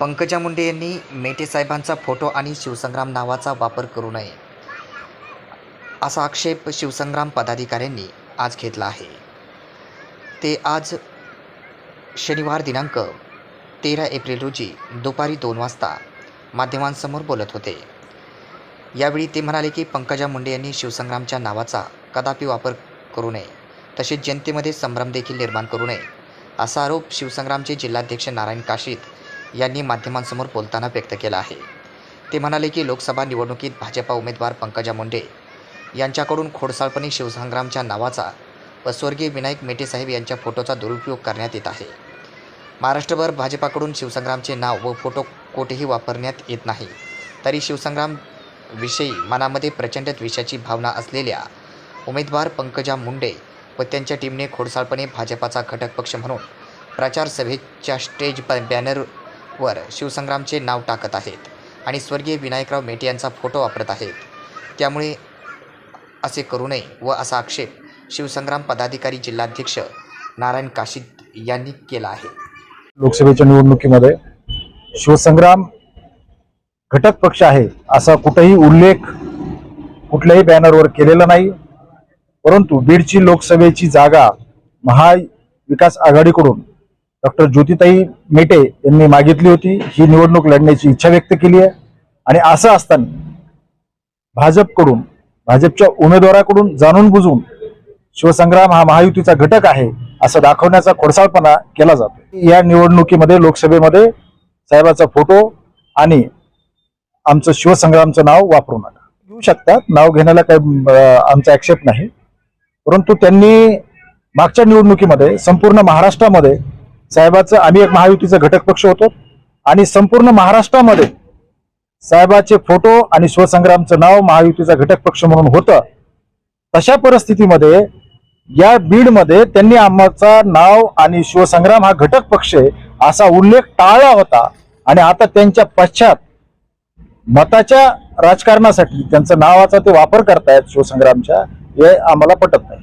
पंकजा मुंडे यांनी मेटे साहेबांचा फोटो आणि शिवसंग्राम नावाचा वापर करू नये असा आक्षेप शिवसंग्राम पदाधिकाऱ्यांनी आज घेतला आहे. ते आज शनिवार दिनांक तेरा एप्रिल रोजी दुपारी दोन वाजता माध्यमांसमोर बोलत होते. यावेळी ते म्हणाले की पंकजा मुंडे यांनी शिवसंग्रामच्या नावाचा कदापि वापर करू नये तसेच जनतेमध्ये संभ्रम देखील निर्माण करू नये असा आरोप शिवसंग्रामचे जिल्हाध्यक्ष नारायण काशीद यांनी माध्यमांसमोर बोलताना व्यक्त केला आहे. ते म्हणाले की लोकसभा निवडणुकीत भाजपा उमेदवार पंकजा मुंडे यांच्याकडून खोडसाळपणे शिवसंग्रामच्या नावाचा व स्वर्गीय विनायक मेटेसाहेब यांच्या फोटोचा दुरुपयोग करण्यात येत आहे. महाराष्ट्रभर भाजपाकडून शिवसंग्रामचे नाव व फोटो कोठेही वापरण्यात येत नाही. तरी शिवसंग्राम विषयी मनामध्ये प्रचंड द्वेषाची भावना असलेल्या उमेदवार पंकजा मुंडे व त्यांच्या टीमने खोडसाळपणे भाजपाचा घटक पक्ष म्हणून प्रचार सभेच्या स्टेज बॅनर वर शिवसंग्रामचे नाव टाकत आहेत आणि स्वर्गीय विनायकराव मेटे यांचा फोटो वापरत आहेत. त्यामुळे असे करू नये व असा आक्षेप शिवसंग्राम पदाधिकारी जिल्हाध्यक्ष नारायण काशीद यांनी केला आहे. लोकसभेच्या निवडणुकीमध्ये शिवसंग्राम घटक पक्ष आहे असा कुठेही उल्लेख कुठल्याही बॅनरवर केलेला नाही. परंतु बीडची लोकसभेची जागा महाविकास आघाडीकडून डॉक्टर ज्योतिताई मेटे यांनी मागितली होती. ही निवडणूक लढण्याची इच्छा व्यक्त केली आहे. आणि असं असताना भाजपकडून भाजपच्या उमेदवाराकडून जाणून बुजून शिवसंग्राम हा महायुतीचा घटक आहे असं दाखवण्याचा खोडसाळपणा केला जातो या निवडणुकीमध्ये लोकसभेमध्ये साहेबाचा फोटो आणि आमचं शिवसंग्रामचं नाव वापरू नका. घेऊ शकतात नाव घेण्याला काही आमचा ऍक्सेप्ट नाही. परंतु त्यांनी मागच्या निवडणुकीमध्ये संपूर्ण महाराष्ट्रामध्ये साहेबाचं आम्ही एक महायुतीचा घटक पक्ष होतो. आणि संपूर्ण महाराष्ट्रामध्ये साहेबाचे फोटो आणि शिवसंग्रामचं नाव महायुतीचा घटक पक्ष म्हणून होतं. तशा परिस्थितीमध्ये या बीडमध्ये त्यांनी आम्हाचा नाव आणि शिवसंग्राम हा घटक पक्ष आहे असा उल्लेख टाळला होता. आणि आता त्यांच्या पश्चात मताच्या राजकारणासाठी त्यांचं नावाचा ते वापर करतायत शिवसंग्रामच्या हे आम्हाला पटत नाही.